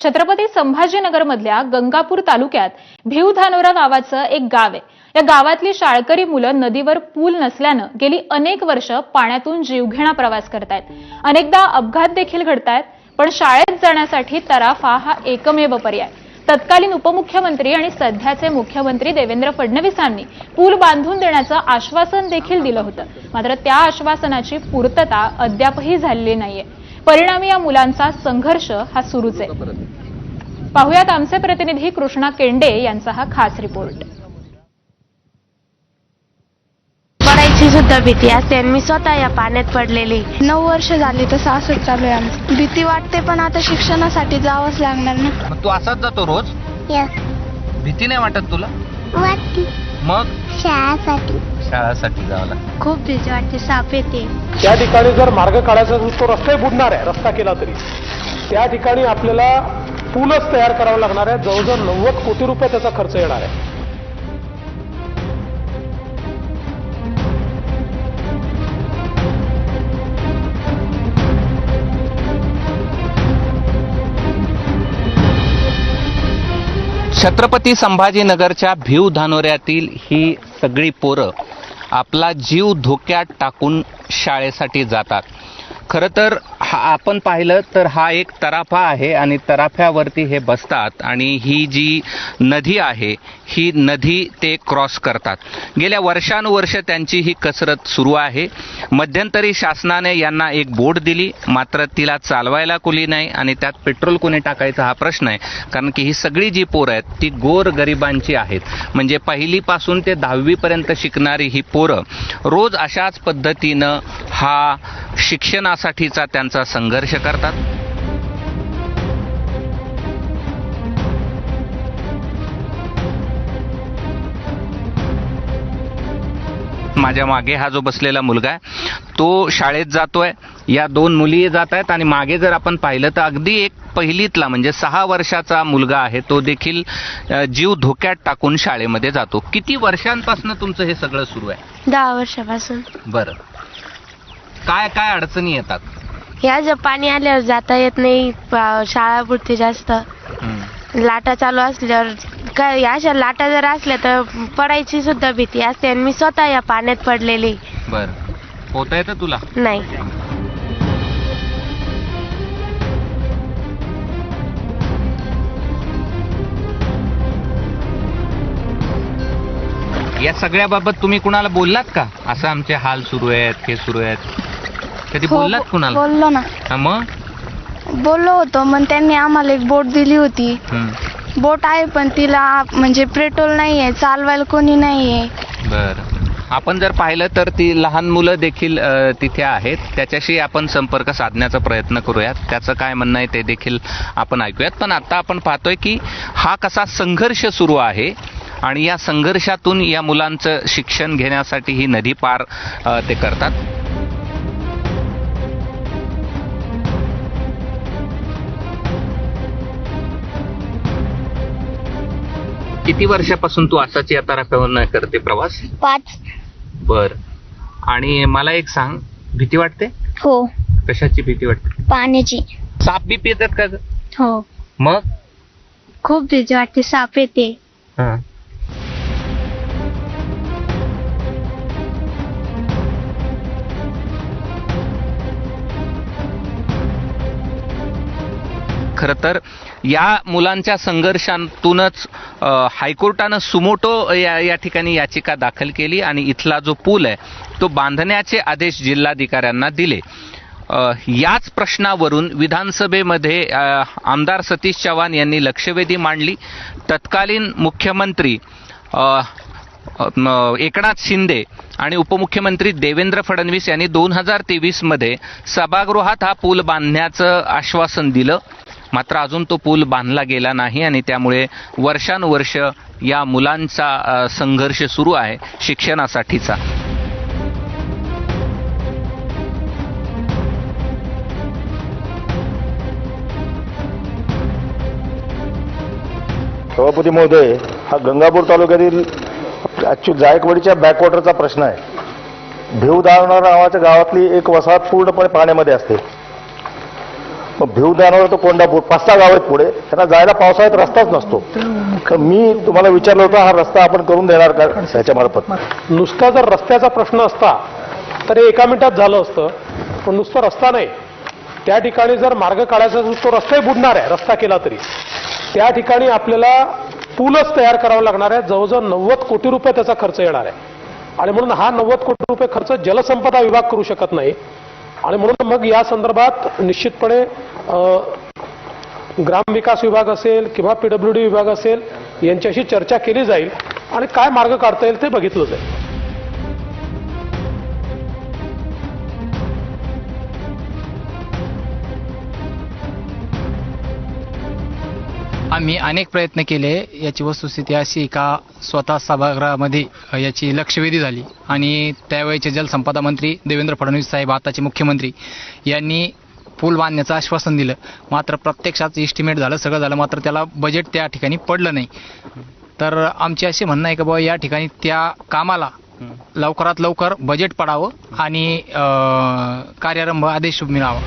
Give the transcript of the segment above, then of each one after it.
छत्रपती संभाजीनगरमधल्या गंगापूर तालुक्यात भिव धानोरा नावाचं एक गाव आहे. या गावातली शाळकरी मुलं नदीवर पूल नसल्यानं गेली अनेक वर्ष पाण्यातून जीवघेणा प्रवास करतायत. अनेकदा अपघात देखील घडतायत पण शाळेत जाण्यासाठी तराफा हा एकमेव पर्याय. तत्कालीन उपमुख्यमंत्री आणि सध्याचे मुख्यमंत्री देवेंद्र फडणवीसांनी पूल बांधून देण्याचं आश्वासन देखील दिलं होतं. मात्र त्या आश्वासनाची पूर्तता अद्यापही झालेली नाहीये. परिणामी या मुलांचा संघर्ष हा सुरूच आहे. पाहुयात आमचे प्रतिनिधी कृष्णा केंडे यांचा हा खास रिपोर्ट पडायची सुद्धा भीती असते आणि मी स्वतः या पाण्यात पडलेली. नऊ वर्ष झाली तसं असंच चालू आहे आमचं. भीती वाटते पण आता शिक्षणासाठी जावंच लागणार ना. मग तू असाच जातो रोज? भीती नाही वाटत तुला? वाटते. मग? शाळासाठी. शाळासाठी जावं लागतं. खूप भीती वाटते साप येते. त्या ठिकाणी जर मार्ग काढायचा असेल तो रस्ताही बुडणार आहे रस्ता केला तरी. त्या ठिकाणी आपल्याला पूलच तयार करावा लागणार आहे जवळजवळ नव्वद कोटी रुपये त्याचा खर्च येणार आहे. छत्रपती संभाजीनगरच्या भीव धानोऱ्यातील ही सगळी पोरं आपला जीव धोक्यात टाकून शाळेसाठी जातात. खरं तर हा आपण पाहिलं तर हा एक तराफा आहे आणि तराफ्यावरती हे बसतात आणि ही जी नदी आहे ही नदी ते क्रॉस करतात. गेल्या वर्षानुवर्ष त्यांची ही कसरत सुरू आहे. मध्यंतरी शासनाने यांना एक बोट दिली मात्र तिला चालवायला कुली नाही आणि त्यात पेट्रोल कोणी टाकायचा हा प्रश्न आहे कारण की ही सगळी जी पोरं आहेत ती गोर गरिबांची आहेत. म्हणजे पहिलीपासून ते दहावीपर्यंत शिकणारी ही पोरं रोज अशाच पद्धतीनं हा शिक्षणासाठीचा त्यांचा संघर्ष करतात. माझ्या मागे हा जो बसलेला मुलगा आहे तो शाळेत जातोय. या दोन मुली जात आहेत आणि मागे जर आपण पाहिलं तर अगदी एक पहिलीतला म्हणजे सहा वर्षाचा मुलगा आहे तो देखील जीव धोक्यात टाकून शाळेमध्ये जातो. किती वर्षांपासून तुमचं हे सगळं सुरू आहे? दहा वर्षापासून. बरं. काय काय अडचणी येतात? ह्या जर पाणी आल्यावर जाता येत नाही पा- शाळा पुरती जास्त. हं. लाटा चालू असल्यावर काय अशा लाटा जर असल्या तर पडायची सुद्धा भीती असते आणि मी स्वतः या पाण्यात पडलेली. बरं. पोहता येतं तुला? नाही. या सगळ्याबाबत तुम्ही कुणाला बोललात का? असं आमचे हाल सुरू आहेत हे सुरू आहेत. कधी हो, बोललात कुणाला? बोललो ना. हा, मग? बोललो होतो मग त्यांनी आम्हाला एक बोट दिली होती. बोट आहे पण तिला म्हणजे पेट्रोल नाही आहे चालवायला कोणी नाही आहे बर. आपण जर पाहिलं तर ती लहान मुलं देखील अ, तिथे आहेत. त्याच्याशी आपण संपर्क साधण्याचा प्रयत्न करूयात. त्याचं काय म्हणणं आहे ते देखील आपण ऐकूयात. पण आता आपण पाहतोय की हा कसा संघर्ष सुरू आहे आणि या संघर्षातून या मुलांचं शिक्षण घेण्यासाठी ही नदी पार अ, ते करतात. किती वर्षापासून तू असाच या तराफ्यावर करते प्रवास? पाच. बर. आणि मला एक सांग भीती वाटते? हो. कशाची भीती वाटते? पाण्याची. साप बी पितात का ग? हो. मग? खूप भीती वाटते साप येते. हा. खरं तर या मुलांच्या संघर्षातूनच हायकोर्टानं सुमोटो या या ठिकाणी याचिका दाखल केली आणि इथला जो पूल आहे तो बांधण्याचे आदेश जिल्हाधिकाऱ्यांना दिले. याच प्रश्नावरून विधानसभेमध्ये आमदार सतीश चव्हाण यांनी लक्षवेधी मांडली. तत्कालीन मुख्यमंत्री एकनाथ शिंदे आणि उपमुख्यमंत्री देवेंद्र फडणवीस यांनी दोन हजार तेवीसमध्ये सभागृहात हा पूल बांधण्याचं आश्वासन दिलं. मात्र अजून तो पूल बांधला गेला नाही आणि त्यामुळे वर्षानुवर्ष या मुलांचा संघर्ष सुरू आहे शिक्षणासाठीचा. सभापती महोदय हा गंगापूर तालुक्यातील ॲक्च्युअल जायकवाडीच्या बॅकवॉटरचा प्रश्न आहे. भिव नावाच्या गावातली एक वसाहत पूर्णपणे पाण्यामध्ये असते. मग भिवदानावर तो कोंडापूर पाच सहा गाव आहेत पुढे. त्यांना जायला पावसाळ्यात रस्ताच नसतो. तर मी तुम्हाला विचारलं होतं हा रस्ता आपण करून देणार का त्याच्यामार्फत नुसता जर रस्त्याचा प्रश्न असता तर हे एका मिनिटात झालं असतं. पण नुसतं रस्ता नाही. त्या ठिकाणी जर मार्ग काढायचा असेल तो रस्ताही बुडणार आहे रस्ता केला तरी. त्या ठिकाणी आपल्याला पूलच तयार करावा लागणार आहे. जवळजवळ नव्वद कोटी रुपये त्याचा खर्च येणार आहे. आणि म्हणून हा नव्वद कोटी रुपये खर्च जलसंपदा विभाग करू शकत नाही. आणि म्हणून मग या संदर्भात निश्चितपणे ग्राम ग्रामविकास विभाग असेल किंवा पीडब्ल्यू डी विभाग असेल यांच्याशी चर्चा केली जाईल आणि काय मार्ग काढता येईल ते बघितलं जाईल. आम्ही अनेक प्रयत्न केले याची वस्तुस्थिती अशी का स्वतः सभागृहामध्ये याची लक्षवेधी झाली. आणि त्यावेळेचे जलसंपदा मंत्री देवेंद्र फडणवीस साहेब आताचे मुख्यमंत्री यांनी पूल बांधण्याचं आश्वासन दिलं. मात्र प्रत्यक्षात इस्टिमेट झालं सगळं झालं मात्र त्याला बजेट त्या ठिकाणी पडलं नाही. तर आमची असे म्हणणं आहे का बाबा या ठिकाणी त्या कामाला लवकरात लवकर बजेट पडावं आणि कार्यारंभ आदेश मिळावा.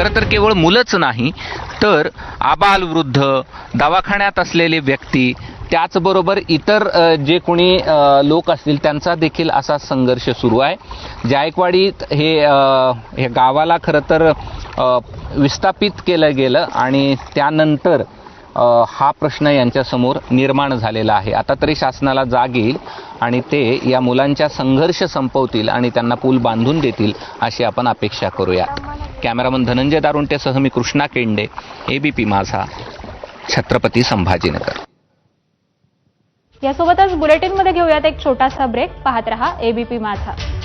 खरं तर केवळ मुलंच नाही तर आबालवृद्ध दवाखान्यात असलेले व्यक्ती त्याचबरोबर इतर जे कोणी लोक असतील त्यांचा देखील असा संघर्ष सुरू आहे. जायकवाडीत हे हे गावाला खरं तर विस्थापित केलं गेलं आणि त्यानंतर हा प्रश्न यांच्यासमोर निर्माण झालेला आहे. आता तरी शासनाला जाग येईल आणि ते या मुलांच्या संघर्ष संपवतील आणि त्यांना पूल बांधून देतील अशी आपण अपेक्षा करूया कॅमेरामन धनंजय दारुंटेसह मी कृष्णा केंडे एबीपी माझा छत्रपती संभाजीनगर. यासोबतच बुलेटिनमध्ये घेऊयात एक छोटासा ब्रेक पाहत रहा एबीपी माझा.